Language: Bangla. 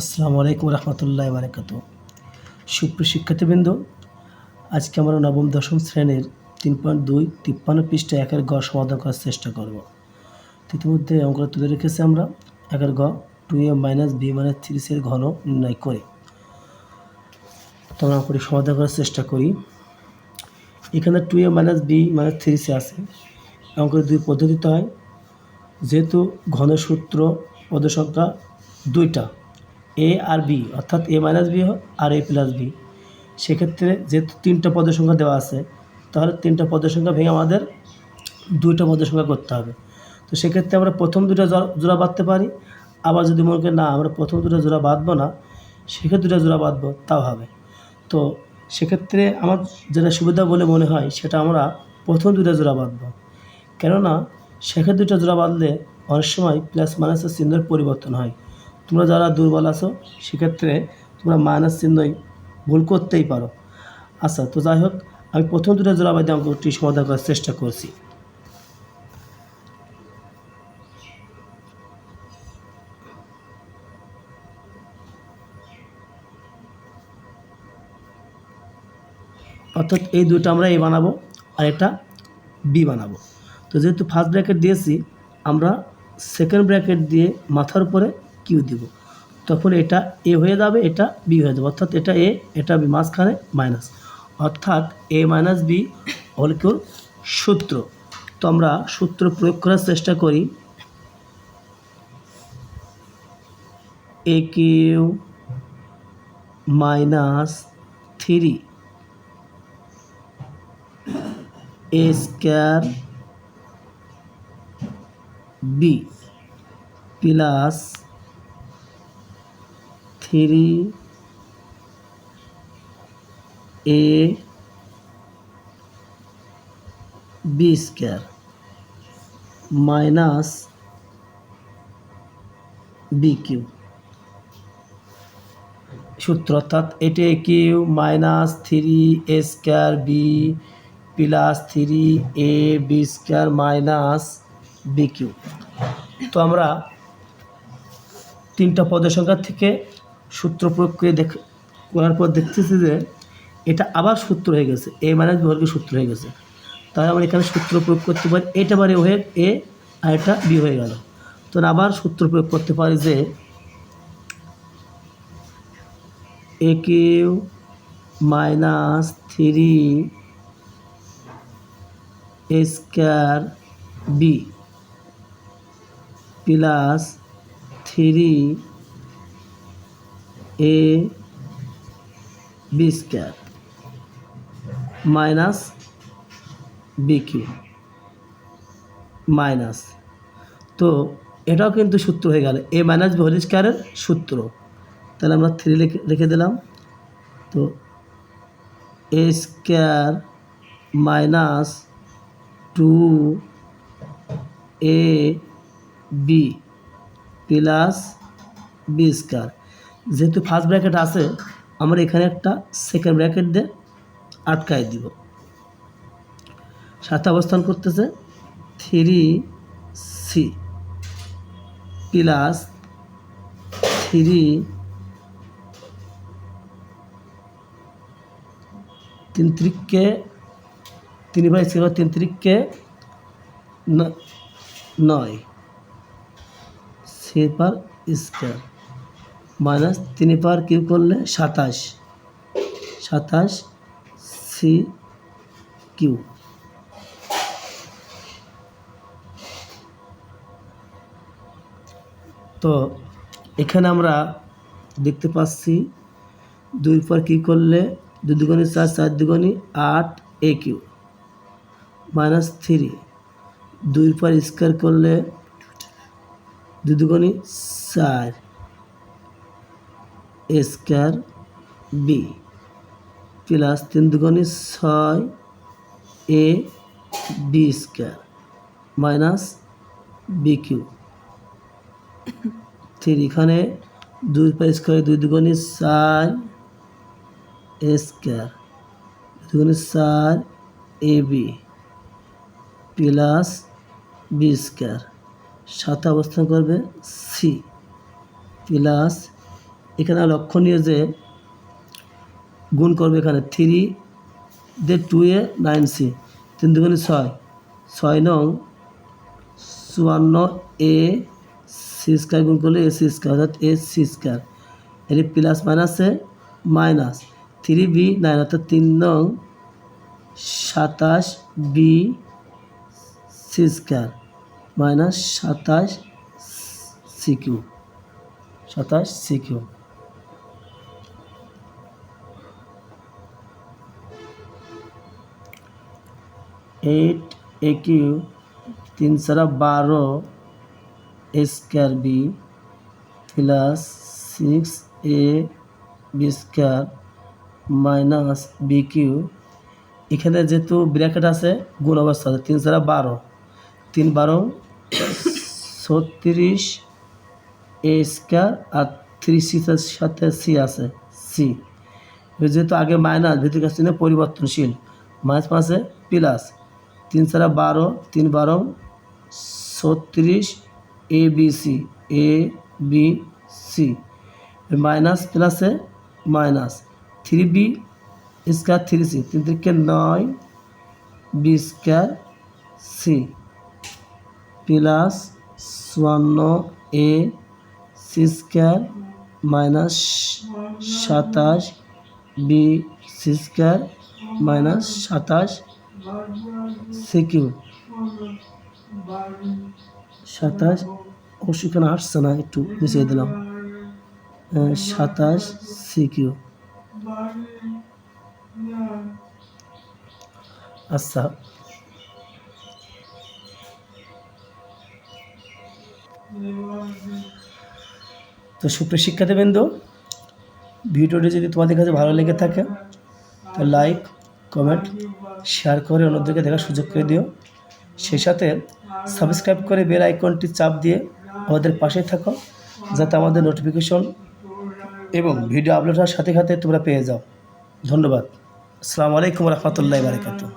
আসসালামু আলাইকুম রহমতুল্লাহ বারকাত। সুপ্রিয় শিক্ষার্থীবৃন্দ, আজকে আমরা নবম, দশম শ্রেণির তিন পয়েন্ট দুই তিপ্পান্ন পৃষ্ঠা একের গ সমাধান করার চেষ্টা করব। ইতিমধ্যে অঙ্কটা তুলে রেখেছি আমরা। একের গ, two A minus B minus three C এর ঘন নির্ণয় করে। তো আমরা অঙ্কটি সমাধান করার চেষ্টা করি। এখানে two A minus B minus three C আছে। অঙ্কের দুই পদ্ধতিতে হয়। যেহেতু ঘনের সূত্র পদ সংখ্যা দুইটা এ আর বি অর্থাৎ এ মাইনাস বি আর এ প্লাস বি সেক্ষেত্রে যেহেতু তিনটা পদের সংখ্যা দেওয়া আছে, তাহলে তিনটা পদের সংখ্যা ভেঙে আমাদের দুইটা পদের সংখ্যা করতে হবে। তো সেক্ষেত্রে আমরা প্রথম দুটো জোড়া- বাঁধতে পারি। আবার যদি মনে করি না, আমরা প্রথম দুটো জোড়া বাঁধবো না, সেক্ষেত্রে দুটো জোড়া বাঁধবো, তাও হবে। তো সেক্ষেত্রে আমার যেটা সুবিধা বলে মনে হয়, সেটা আমরা প্রথম দুটো জোড়া বাঁধবো। কেননা শেখের দুটো জোড়া বাঁধলে অনেক সময় প্লাস মাইনাসের চিহ্নের পরিবর্তন হয়। তোমরা যারা দুর্বল আছো, সেক্ষেত্রে তোমরা মাইনাস চিহ্নই ভুল করতেই পারো। আচ্ছা তো যাই হোক, আমি প্রথম দুটো জোড়া বাদে অঙ্কটি সমাধান করার চেষ্টা করছি। অর্থাৎ এই দুটো আমরা এ বানাবো, আর এটা বি বানাবো। তো যেহেতু ফার্স্ট ব্র্যাকেট দিয়েছি, আমরা সেকেন্ড ব্র্যাকেট দিয়ে মাথার উপরে কিউ দিব। তখন এটা এ হয়ে যাবে, এটা বি হয়ে যাবে। অর্থাৎ এটা এ এটা বি মাঝখানে মাইনাস অর্থাৎ এ মাইনাস বি হল কেউ সূত্র। তো আমরা সূত্র প্রয়োগ করার চেষ্টা করি। A Q minus three A square B plus three A B square minus B Q সূত্র অর্থাৎ এটা Q minus three A square B plus three A B square minus B Q. তো আমরা তিনটা পদের সংখ্যা থেকে সূত্র প্রয়োগ করে দেখ করার পর দেখতেছি যে এটা আবার সূত্র হয়ে গেছে। এ মাইনাস বি সূত্র হয়ে গেছে। তাই আমরা এখানে সূত্র প্রয়োগ করতে পারি এটা বারে হয়ে এ আর এটা বি হয়ে গেল। তো আবার সূত্র প্রয়োগ করতে পারি যে A Q minus three A square B plus three A, B square, minus B Q minus. তো এটাও কিন্তু সূত্র হয়ে গেল, এ মাইনাস বি হোল স্কোয়ারের সূত্র। তাহলে আমরা থ্রি লিখে লিখে দিলাম। তো A square minus two A B plus B square. যেহেতু ফার্স্ট ব্র্যাকেট আছে, আমরা এখানে একটা সেকেন্ড ব্র্যাকেট দিয়ে আটকায় দিব। সাথে অবস্থান করতেছে থ্রি সি প্লাস থ্রি তিন ত্রিককে, তিন বাই ছিল তিন ত্রিককে নয়। সি পার স্কোয়ার মাইনাস তিন পার কিউ করলে সাতাশ। সাতাশ সি কিউ তো এখানে আমরা দেখতে পাচ্ছি দুই পর কী করলে দুই দুগুণি চার চার দুগুণি আট এ কিউ মাইনাস থ্রি দুই পর স্কোয়ার করলে দুই দুগুণি চার। এ স্কোয়ার বি প্লাস তিন দুগুণি ছয় A B square minus B Q three এখানে দুই পর স্কোয়ার দুই দুগুণি চার এ স্কোয়ার দুগুণি চার A B plus B square. সাথে অবস্থান করবে সি প্লাস এখানে লক্ষণীয় যে গুণ করবে এখানে থ্রি দে টু এ নাইন সি তিন দুগুণে ছয় ছয় নং চুয়ান্ন এ সি স্কোয়ার গুণ করলে এ সি স্কোয়ার অর্থাৎ এ সি স্কোয়ার এর প্লাস মাইনাসে মাইনাস থ্রি বি নাইন অর্থাৎ তিন নং সাতাশ বি সি স্কোয়ার মাইনাস সাতাশ সি কিউ সাতাশ সি এইট এ কিউ তিন সারা বারো square B plus six A B square minus B Q এখানে যেহেতু ব্র্যাকেট আছে, গুণ অবস্থা আছে, তিন সারা বারো। তিন বারো, ছত্রিশ এ স্কোয়ার আর সিক্সের সাথে সি আছে সি যেহেতু আগে মাইনাস ভিতর কাছে পরিবর্তনশীল। মাইনাস মাসে প্লাস তিন সারা বারো, তিন বারো, ছত্রিশ A B C A B C minus প্লাসে minus three B square three C তিন থেকে নয় বি স্কোয়ার সি প্লাস চুয়ান্ন এ সি স্কোয়ার মাইনাস সাতাশ বি সি স্কোয়ার মাইনাস সাতাশ সি কিউ সাতাশ। অবশ্যই এখানে আসছে না, একটু মিশিয়ে দিলাম। সাতাশ সিকিউ আচ্ছা। তো সুপ্রিয় শিক্ষার্থীবৃন্দ, ভিডিওটি যদি তোমাদের কাছে ভালো লেগে থাকে, তো লাইক কমেন্ট শেয়ার করে অন্যদেরকে দেখার সুযোগ করে দিও। সেই সাথে সাবস্ক্রাইব করে বেল আইকনটি চাপ দিয়ে আমাদের পাশে থাকো, যাতে আমাদের নোটিফিকেশন এবং ভিডিও আপলোড হওয়ার সাথে সাথে তোমরা পেয়ে যাও। ধন্যবাদ। আসসালামু আলাইকুম রহমতুল্লাহ বারকাতুহ।